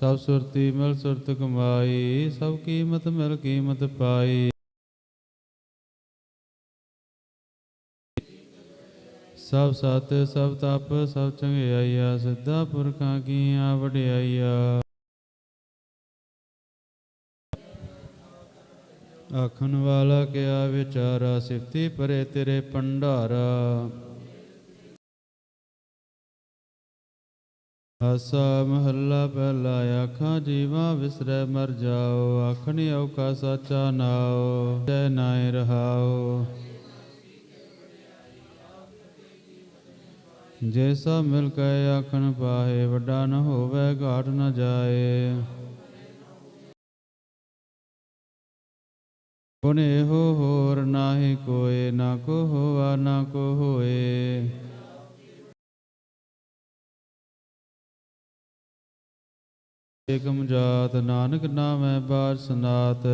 ਸਭ ਸੁਰਤੀ ਮਿਲ ਸੁਰਤ ਕਮਾਈ, ਸਭ ਕੀਮਤ ਮਿਲ ਕੀਮਤ ਪਾਈ। ਸਭ ਸਤ, ਸਭ ਤਪ, ਸਭ ਚੰਗਿਆਈਆ ਸਿੱਧਾ ਪੁਰਖਾਂ ਕੀਆਂ ਵਡਿਆਈਆ। ਆਖਣ ਵਾਲਾ ਕਿਆ ਵਿਚਾਰਾ, ਸਿਫਤੀ ਪਰੇ ਤੇਰੇ ਭੰਡਾਰਾ। ਆਸਾ ਮਹੱਲਾ ਪਹਿਲਾ ਆਖਾਂ, ਜੀਵਾ ਵਿਸਰੈ ਮਰ ਜਾਓ, ਆਖਣੀ ਔਕਾ ਸਾਚਾ ਨਾਓ ਜੈ ਨਾਇ ਰਹਾਓ ਜੇ ਮਿਲ ਕੇ ਆਖਣ ਪਾਹੇ, ਵੱਡਾ ਨ ਹੋਵੇ, ਘਾਟ ਨ ਜਾਏ। ਗੁਨੇ ਹੋ ਹੋਰ ਨਾਹੀ ਕੋਏ, ਨਾ ਕੋ ਹੋਵਾ ਨਾ ਕੋ ਹੋਏ। ਏਕਮ ਜਾਤ ਨਾਨਕ ਨਾਮੈ ਬਾਰ ਸਨਾਤ।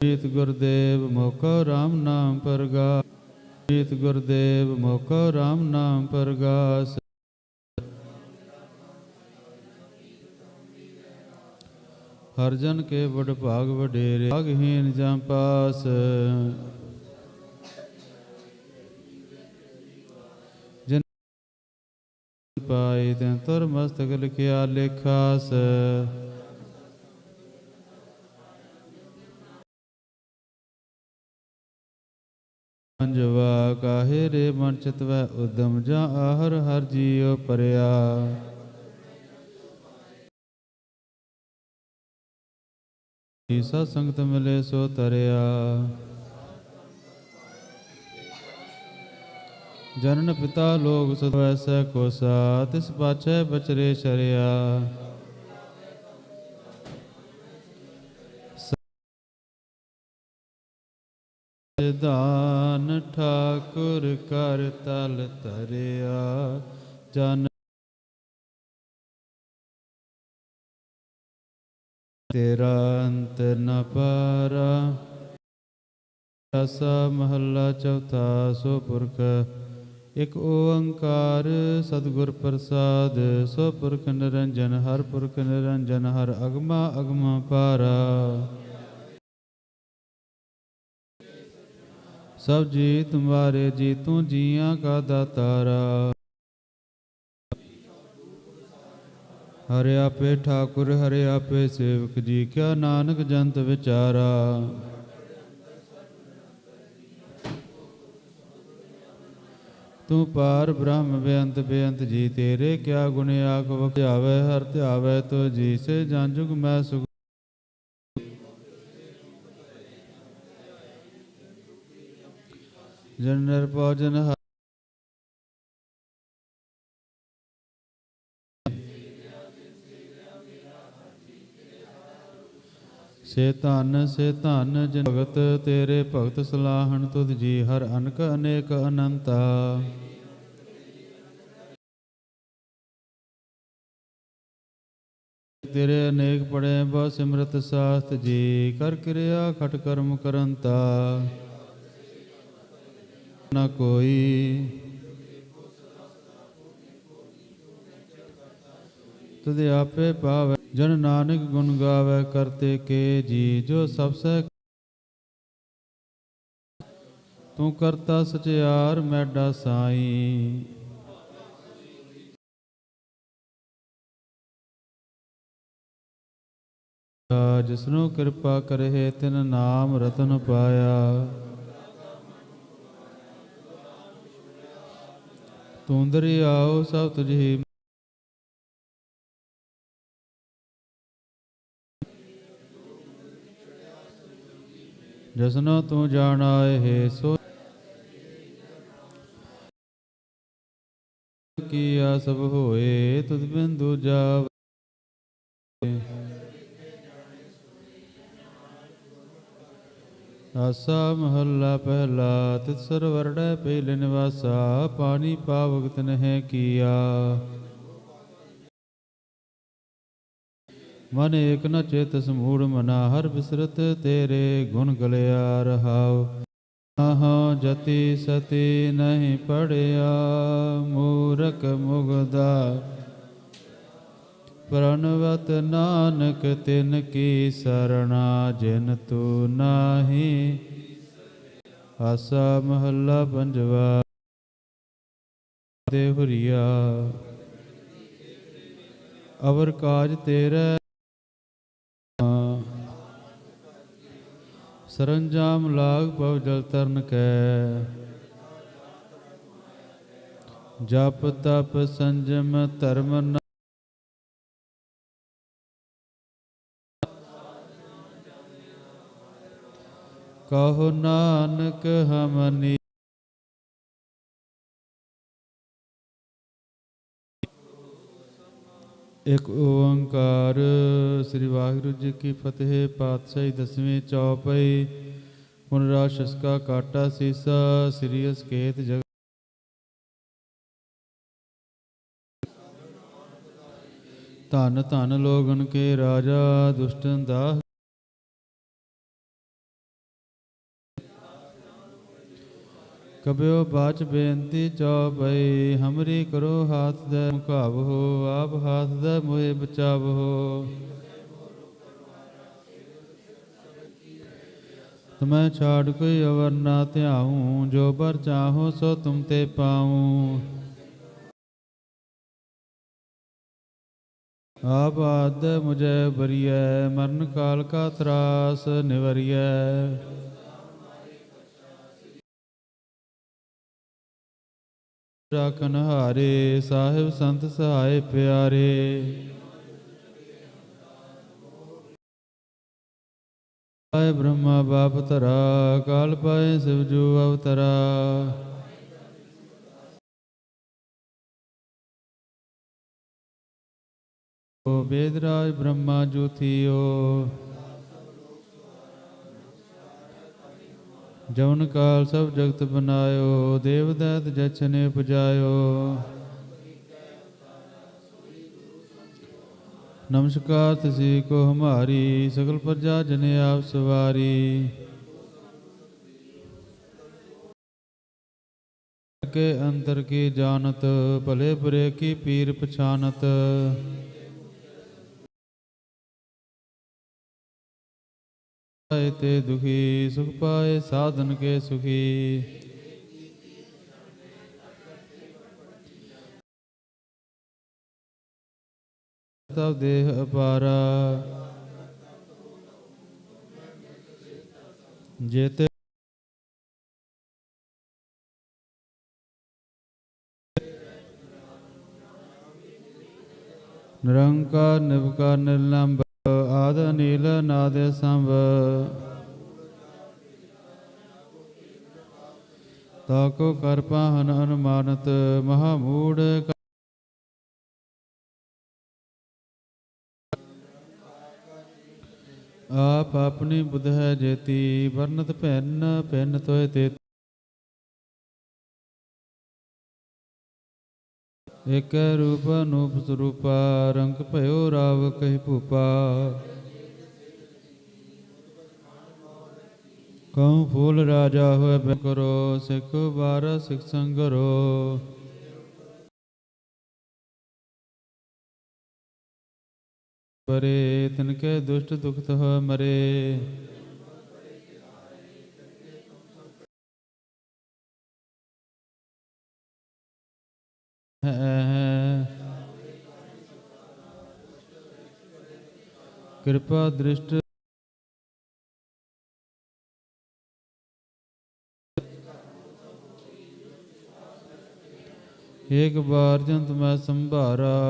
ਪ੍ਰੀਤ ਗੁਰਦੇਵ ਮੋਕੋ RAM ਨਾਮ ਪਰਗਾ ਪ੍ਰੀਤ ਗੁਰਦੇਵ ਮੋਕੋ RAM ਨਾਮ ਪਰਗਾਸ। ਹਰ ਕੇ ਵਡ ਭਾਗ ਵਡੇਰੇ ਭਾਗਹੀਨ ਜਾਂ ਪਾਸ। ਪਾਈ ਤੈਂ ਤੁਰ ਮਸਤਕ ਲਿਖਿਆ ਲੇਖਾਸ ਅੰਜਵਾ ਕਾਹੇ ਰੇ ਮਨ ਚਿਤਵੈ ਉਦਮ ਜਾਂ ਆਹਰ ਹਰ ਜੀਉ ਪਰਿਆ। ਸਤ ਸੰਗਤ ਮਿਲੇ ਸੋ ਤਰਿਆ। ਜਨਨ ਪਿਤਾ ਲੋਕ ਸਦ ਵੈਸੈ ਕੋਸਾ ਤਿਸ ਪਾਛੈ ਬਚਰੇ ਸ਼ਰਿਆ ਦਾਨ ਠਾਕੁਰ ਕਰ ਤਲ ਤਰਿਆ ਜਨ ਤੇਰਾ ਅੰਤ ਨ ਪਾਰਾ ਰਸਾ ਮਹੱਲਾ ਚੌਥਾ ਸੋ ਪੁਰਖ ਇਕ ਓੰਕਾਰ ਸਤਿਗੁਰ ਪ੍ਰਸਾਦ, ਸੋ ਪੁਰਖ ਨਿਰੰਜਨ, ਹਰ ਪੁਰਖ ਨਿਰੰਜਨ, ਹਰ ਅਗਮਾ ਅਗਮਾ ਪਾਰਾ। ਸਭ ਜੀ ਤੁਮਾਰੇ ਜੀ ਤੂੰ ਜੀਆਂ ਕਾ ਦਾਤਾਰਾ। ਹਰਿ ਆਪੇ ਠਾਕੁਰ, ਹਰਿ ਆਪੇ ਸੇਵਕ ਜੀ, ਕਿਆ ਨਾਨਕ ਜੰਤ ਵਿਚਾਰਾ। ਤੂੰ ਪਾਰ ਬ੍ਰਹਮ ਬੇਅੰਤ ਬੇਅੰਤ ਜੀ, ਤੇਰੇ ਕਿਆ ਗੁਣ ਆਖ ਵਖਿਆਵੇ ਹਰ ਧਿਆਵੇ ਤੋ ਜੀ, ਸੇ ਜਨ ਜੁਗ ਮੈਂ ਸੁਖ ਜਨ ਨਿਰਭਉ ਜਨ ਸੇ ਧਨ ਸੇ ਧਨ ਜਨ ਭਗਤ ਤੇਰੇ ਭਗਤ ਸਲਾਹਣ ਤੁਧ ਜੀ, ਹਰ ਅਨਕ ਅਨੇਕ ਅਨੰਤਾ। ਤੇਰੇ ਅਨੇਕ ਪੜੇ ਬਹੁ ਸਿਮਰਤ ਸਾਸਤ ਜੀ, ਕਰ ਕਿਰਿਆ ਖਟ ਕਰਮ ਕਰੰਤਾ। ਨਾ ਕੋਈ ਤੁਧ ਆਪੇ ਪਾਵੈ। ਜਨ ਨਾਨਕ ਗੁਣ ਗਾਵੇ ਕਰਤੇ ਕੇ ਜੀ, ਜੋ ਸਭ ਸੇ ਤੂੰ ਕਰਤਾ ਸਚਿਆਰ ਮੈਡਾ ਸਾਈ। ਜਿਸਨੂੰ ਕਿਰਪਾ ਕਰੇ ਤਿਨ ਨਾਮ ਰਤਨ ਪਾਇਆ। ਤੂੰ ਦਰਿਆਓ ਸਭ ਤੁਝੀ ਜਸਨੋ ਤੂੰ ਜਾਣਾਏ ਹੈ ਸੋ ਕੀਆ ਸਭ ਹੋਏ ਤੁਧ ਬਿੰਦੂ ਜਾਵੇ ਆਸਾ ਮਹੱਲਾ ਪਹਿਲਾ ਤਿਤ ਸਰਵਰੜੈ ਪਹਿਲੇ ਨਿਵਾਸਾ ਪਾਣੀ ਪਾਵਕ ਤਨਹਿ ਕੀਆ ਮਨ ਏਕ ਨ ਚੇਤ ਸਮੂੜ ਮਨਾ, ਹਰ ਬਿਸਰਤ ਤੇਰੇ ਗੁਣ ਗਲਿਆ ਰਹਾਉ। ਆਹਾਂ ਜਤੀ ਸਤੀ ਨਹੀਂ ਪੜਿਆ, ਮੂਰਖ ਮੁਗਦਾ। ਪ੍ਰਣਵਤ ਨਾਨਕ ਤਿਨ ਕੀ ਸਰਣਾ, ਜਿਨ ਤੂ ਨਾਹੀ। ਆਸਾ ਮਹੱਲਾ ਪੰਜਵਾ ਦੇ ਹੁਰੀਆ। ਅਵਰ ਕਾਜ ਤੇਰੇ ਸਰੰਜਾਮ ਲਾਗ ਪਵ ਜਲ ਤਰਨ ਕੈ। ਜਪ ਤਪ ਸੰਜਮ ਧਰਮ ਨ- ਕਹੋ ਨਾਨਕ ਹਮਨੀ ਇੱਕ ਓੰਕਾਰ, ਸ੍ਰੀ ਵਾਹਿਗੁਰੂ ਜੀ ਕੀ ਫਤਿਹ, ਪਾਤਸ਼ਾਹੀ ਦਸਵੇਂ ਚੌਪਈ ਪੁਨਰਾ ਸ਼ਸਕਾ ਕਾਟਾ ਸੀਸਾ, ਸ੍ਰੀ ਅਸਕੇਤ ਜਗ ਧਨ ਧਨ ਲੋਗਨ ਕੇ ਰਾਜਾ, ਦੁਸ਼ਟਨ ਦਾ ਕਬਿਓ ਬਾਚ ਬੇਨਤੀ ਚੌਪਈ ਹਮਰੀ ਕਰੋ ਹਾਥ ਦੇ ਮੁਕਾਵੋ ਆਪ ਹਾਥ ਦੇ ਮੋਹਿ ਬਚਾਵੋ ਤੁਮੈ ਛਾੜ ਕੋਈ ਅਵਰ ਨਾ ਧਿਆਉ, ਜੋ ਬਰ ਚਾਹੋ ਸੋ ਤੁਮ ਤੇ ਪਾਉ। ਆਪ ਆਦ ਮੁਝੇ ਬਰੀਐ, ਮਰਨ ਕਾਲ ਕਾ ਤਰਾਸ ਨਿਵਰੀਐ। ਰਾਖਨ ਹਾਰੇ, ਸਾਹਿਬ ਸੰਤ ਸਹਾਏ ਪਿਆਰੇ। ਆਏ ਬ੍ਰਹਮਾ ਬਾਪ ਤਰਾ ਕਾਲ ਪਾਏ ਸਿਵ ਜੋ ਅਵਤਰਾ। ਓ ਬੇਦਰਾਜ ਬ੍ਰਹਮਾ ਜੋਥੀਓ ਜਵਨ ਕਾਲ ਸਭ ਜਗਤ ਬਨਾਇਓ, ਦੇਵ ਦੈਤ ਪੁਜਾਇਓ। ਨਮਸਕਾਰ ਤਸੀ ਕੋ ਹਮਾਰੀ, ਸਗਲ ਪ੍ਰਜਾ ਜਨ ਆਪ ਸਵਾਰੀ। ਕੇ ਅੰਤਰ ਕੀ ਜਾਣਤ, ਭਲੇ ਬੁਰੇ ਕੀ ਪੀਰ ਪਛਾਨਤ। ਪਾਏ ਤੇ ਦੁਖੀ, ਸੁਖ ਪਾਏ, ਸਾਧਨ ਕੇ ਸੁਖੀ। ਤਬ ਦੇਹ ਅਪਾਰਾ। ਜੇਤੇ ਨਿਰੰਕਾਰ ਨਿਰਵਕਾਰ ਨਿਰਲੰਭ ਆਦ ਨੀਲ ਨਾਦ ਸੰਭ। ਤਾਕੋ ਕਰਪਾ ਹਨ ਅਨੁਮਾਨਤ, ਮਹਾ ਮੂੜ ਆਪ ਆਪਣੀ ਬੁਧ ਹੈ ਜੇਤੀ, ਵਰਨਤ ਭੈਨ ਭੈਨ ਤੋਏ ਤੇ ਇਕ ਰੂਪ ਅਨੂਪ ਸਰੂਪਾ, ਰੰਗ ਭਇਓ ਰਾਵ ਕਹਿ ਭੂਪਾ। ਕਉ ਫੂਲ ਰਾਜਾ ਹੋਏ ਬੈ ਕਰੋ, ਸਿੱਖ ਬਾਰ ਸਿੱਖ ਸੰਗਰੋ। ਪਰੇ ਤਨ ਕੇ ਦੁਸ਼ਟ ਦੁਖਤ ਹੋ ਮਰੇ। ਹੈ। ਕਿਰਪਾ ਦ੍ਰਿਸ਼ਟ ਏਕ ਬਾਰ ਜੰਤ ਮੈਂ ਸੰਭਾਰਾ।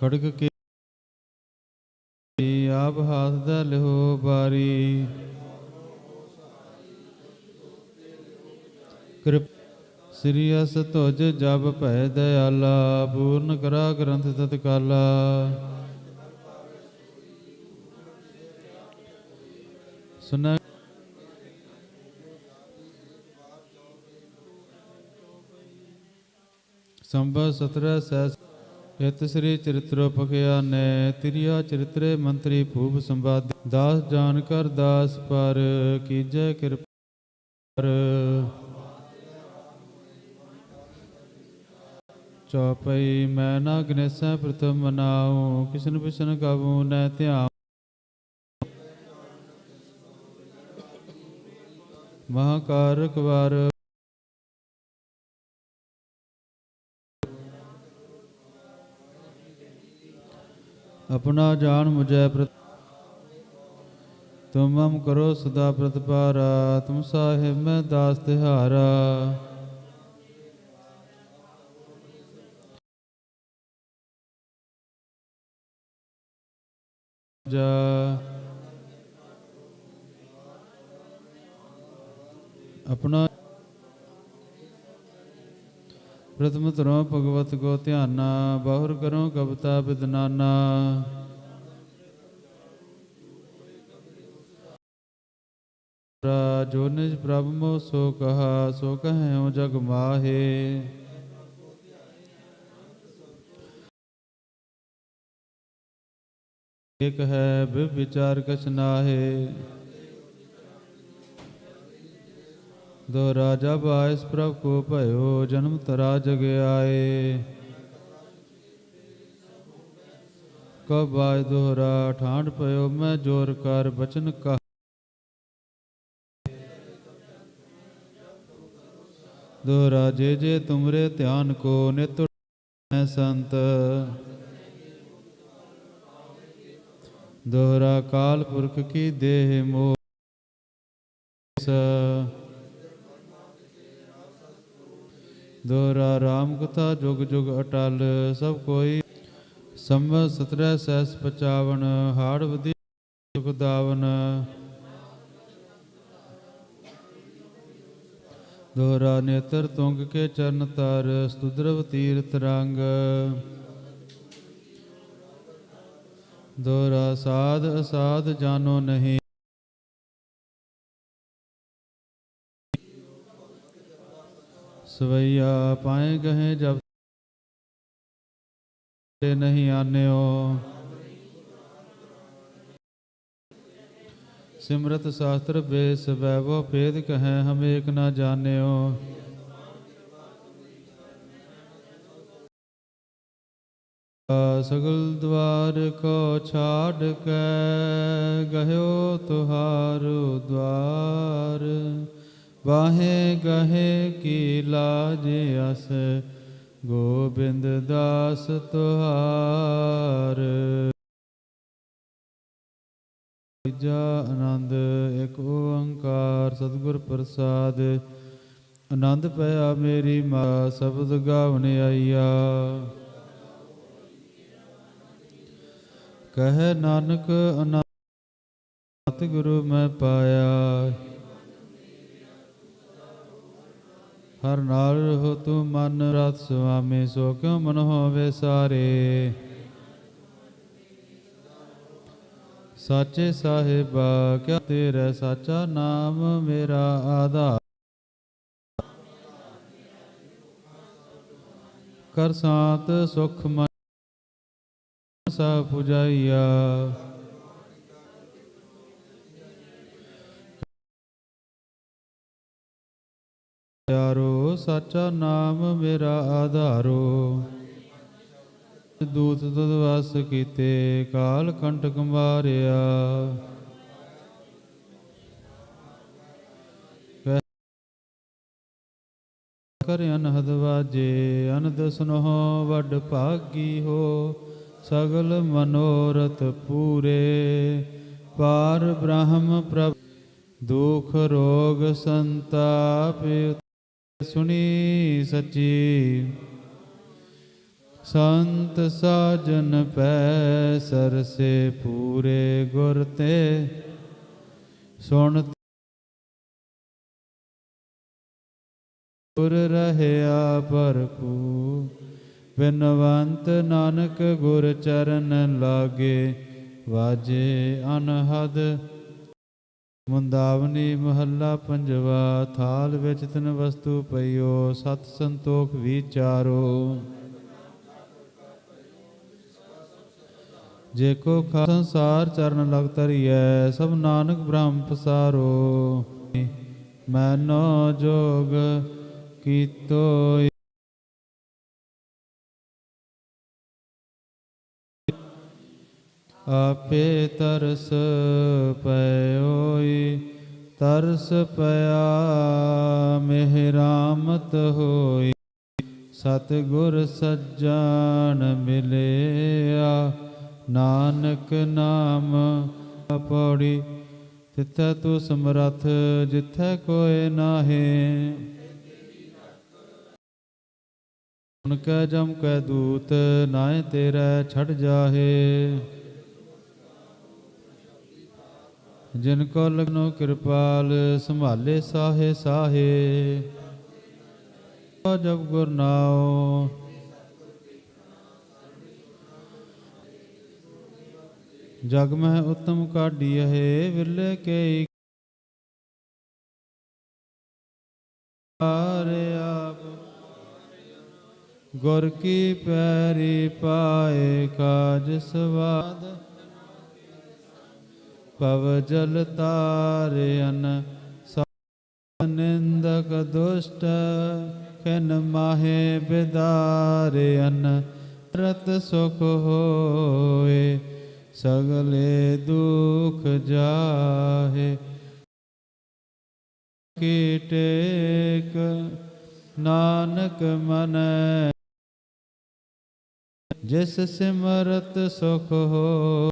ਖੜਕ ਕੇ ਆਪ ਹਾਥ ਦਾ ਲਿਹੋ ਬਾਰੀ। ਕਿਰਪ ਸ੍ਰੀ ਅਸ ਤੁਜ ਜਬ ਭੈ ਦਇਆਲਾ, ਪੂਰਨ ਕਰਾ ਗ੍ਰੰਥ ਤਤਕਾਲਾ। ਸੁਨਾ ਸੰਭਵ 17 ਸਹਿ ਇਤ ਸ੍ਰੀ ਚਰਿਤ੍ਰ ਪਖਿਆ ਨੇ, ਤਿਰਿਆ ਚਰਿਤਰੇ ਮੰਤਰੀ ਭੂਪ ਸੰਵਾਦ। ਦਾਸ ਜਾਨ ਕਰ ਦਾਸ ਪਰ ਕੀਜੈ ਕਿਰਪਾ ਚੌਪਈ ਮੈਂ ਨਾ ਗਨੇਸਾ ਪ੍ਰਥਮ ਮਨਾਉ ਕਿਸਨ ਬਿਸ਼ਨ ਕਬੂ ਨੈ ਧਿਆਨ ਮਹਾਕਾਰਕ ਵਾਰ ਆਪਣਾ ਜਾਣ ਮੁਝੈ ਪ੍ਰਤ ਤੁਮ ਹਮ ਕਰੋ ਸਦਾ ਪ੍ਰਤਪਾਰਾ ਤੁਮ ਸਾਹਿਬ ਮੈਂ ਦਾਸ ਜਾ ਆਪਣਾ ਪ੍ਰਥਮ ਤਰੋ ਭਗਵਤ ਕੋ ਧਿਆਨਾ ਬਾਹੁਰ ਕਰੋ ਕਬਤਾ ਬਿਦਨਾਨਾ ਜੋ ਨਿਜ ਪ੍ਰਭ ਮੋ ਸੋ ਕਹਾ, ਸੋ ਕਹੈ ਜਗ ਮਾਹੇ। ਇਕ ਹੈ ਬਿ ਵਿਚਾਰ ਕਛ ਨਾਹੇ ਦੋ ਰਾਜਾ ਬਾਇਸ ਪ੍ਰਭ ਕੋ ਭਇਓ ਜਨਮ ਤਰਾ ਜਗ ਆਏ ਕਬ ਬਾਜ ਦੋਹਰਾ ਠਾਂਡ ਪਇਓ ਮੈਂ ਜੋਰ ਕਰ ਬਚਨ ਕਹ ਦੋਹਰਾ ਜੇ ਜੇ ਤੁਮਰੇ ਧਿਆਨ ਕੋ ਨਿਤ ਮੈਂ ਸੰਤ ਦੋਹਰਾ ਕਾਲ ਪੁਰਖ ਕੀ ਦੇਹ ਮੋਹ ਦੋਹਰਾ ਰਾਮ ਕਥਾ ਜੁਗ ਜੁਗ ਅਟਲ, ਸਭ ਕੋਈ ਸੰਵਤ ਸਤਰੈ ਸੈਸ 55 ਹਾੜ ਵਧੀ ਸੁਖ ਦਾਵਨ। ਦੋਹਰਾ ਨੇਤਰ ਤੁੰਗ ਕੇ ਚਰਨ ਤਰ ਸਤੁਦਰਵ ਤੀਰਥ ਰੰਗ। ਦੋਹਰਾ ਸਾਧ ਅਸਾਧ ਜਾਨੋ ਨਹੀਂ ਸਵਈਆ ਪਾਏ ਗਏ ਜਬ ਤੇ ਨਹੀਂ ਆਨਿਓ ਸਿਮਰਤ ਸ਼ਾਸਤਰ ਬੇਸ ਵੈਭਵ ਭੇਦ ਕਹੈ ਹਮ ਏਕ ਨਾ ਜਾਣਿਓ ਸਗਲ ਦਵਾਰ ਕੋ ਛਾੜ ਕੇ, ਗਹਿਓ ਤੁਹਾਰੋ ਦਵਾਰ ਵਾਹੇ ਗਹੇ ਕੀ ਲਾਜ ਅਸ, ਗੋਬਿੰਦ ਦਾਸ ਤੁਹਾਰ। ਤੀਜਾ ਆਨੰਦ, ਇੱਕ ਓੰਕਾਰ ਸਤਿਗੁਰ ਪ੍ਰਸਾਦ। ਆਨੰਦ ਪਿਆ ਮੇਰੀ ਮਾ, ਸ਼ਬਦ ਗਾਵਣ ਆਈਆ। ਕਹੇ ਨਾਨਕ ਅਨੰਤ ਗੁਰੂ ਮੈਂ ਪਾਇਆ। ਹਰ ਨਾਲ ਰਹੋ ਤੂੰ ਮਨ ਰਤ ਸੁਆਮੀ, ਸੋ ਕਿਉ ਮਨ ਹੋਵੇ ਸਾਰੇ? ਸਾਚੇ ਸਾਹਿਬਾ, ਕਿਆ ਤੇਰਾ ਸਾਚਾ ਨਾਮ ਮੇਰਾ ਆਧਾਰ? ਕਰ ਸਾਤ ਸੁਖ ਮਨ ਸਾ ਪੁਜਾਈਆ। ਯਾਰੋ ਸਾਚਾ ਨਾਮ ਮੇਰਾ ਆਧਾਰੋ। ਦੂਤ ਤੁਧ ਵਸ ਕੀਤੇ, ਕਾਲ ਕੰਟਕ ਮਾਰਿਆ। ਕਰ ਅਨਹਦ ਵਾਜੇ, ਅਨੰਦ ਸੁਨੋ ਵੱਡ ਭਾਗੀ ਹੋ। ਸਗਲ ਮਨੋਰਥ ਪੂਰੇ। ਪਾਰ ਬ੍ਰਹਮ ਪ੍ਰਭ, ਦੁਖ ਰੋਗ ਸੰਤਾਪ ਸੁਣੀ ਸਚੀ। ਸੰਤ ਸਾਜਨ ਪੈ ਸਰਸੇ ਪੂਰੇ ਗੁਰ ਤੇ, ਸੁਣ ਗੁਰ ਰਹਿਆ ਭਰਪੂ ਬਿਨਵੰਤ ਨਾਨਕ ਗੁਰ ਚਰਨ ਲਾਗੇ, ਵਾਜੇ ਅਨਹਦ। ਮੁੰਦਾਵਨੀ ਮਹੱਲਾ ਪੰਜਵਾ, ਥਾਲ ਵਿੱਚ ਤਿਨ ਵਸਤੂ ਪਈਓ, ਸਤ ਸੰਤੋਖ ਵਿਚਾਰੋ ਜੇ ਕੋ ਖਾ ਸੰਸਾਰ ਚਰਨ ਲਗ ਤਰੀਐ ਸਭ ਨਾਨਕ ਬ੍ਰਹਮ ਪਸਾਰੋ। ਮੈਨੋ ਜੋਗ ਕੀਤੋ ਆਪੇ ਤਰਸ ਪਇਓਈ, ਤਰਸ ਪਿਆ ਮਿਹਰਾਮਤ ਹੋਈ। ਸਤ ਗੁਰ ਸੱਜਣ ਮਿਲਿਆ, ਨਾਨਕ ਨਾਮ ਪੌੜੀ ਤਿੱਥੈ ਤੂੰ ਸਮਰੱਥ, ਜਿੱਥੈ ਕੋਇ ਨਾਹੀ। ਉਨ ਕੈ ਜਮ ਕੈ ਦੂਤ, ਨਾਏ ਤੇਰੇ ਛੜ ਜਾਹੇ। ਜਿਨ ਕੋ ਲਗਨੋ ਕਿਰਪਾਲ, ਸੰਭਾਲੇ ਸਾਹੇ ਸਾਹੇ। ਜਬ ਗੁਰ ਨਾਉ। ਜਗ ਮਹਿ ਉਤਮ ਕਾਢੀਐ, ਵਿਰਲੇ ਕੇ ਆਰੇ ਆਪ। ਗੁਰ ਕੀ ਪੈਰੀ ਪਾਏ, ਕਾਜ ਸਵਾਦ ਪਵ ਜਲ ਤਾਰਿਅਨ ਨਿੰਦਕ ਦੁਸ਼ਟ, ਖਨ ਮਾਹੇ ਬਿਦਾਰਿਅਨ, ਰਤ ਸੁਖ ਹੋਏ, ਸਗਲੇ ਦੁਖ ਜਾਹੇ। ਕੀ ਟੇਕ ਨਾਨਕ ਮਨ, ਜਿਸ ਸਿਮਰਤ ਸੁਖ ਹੋ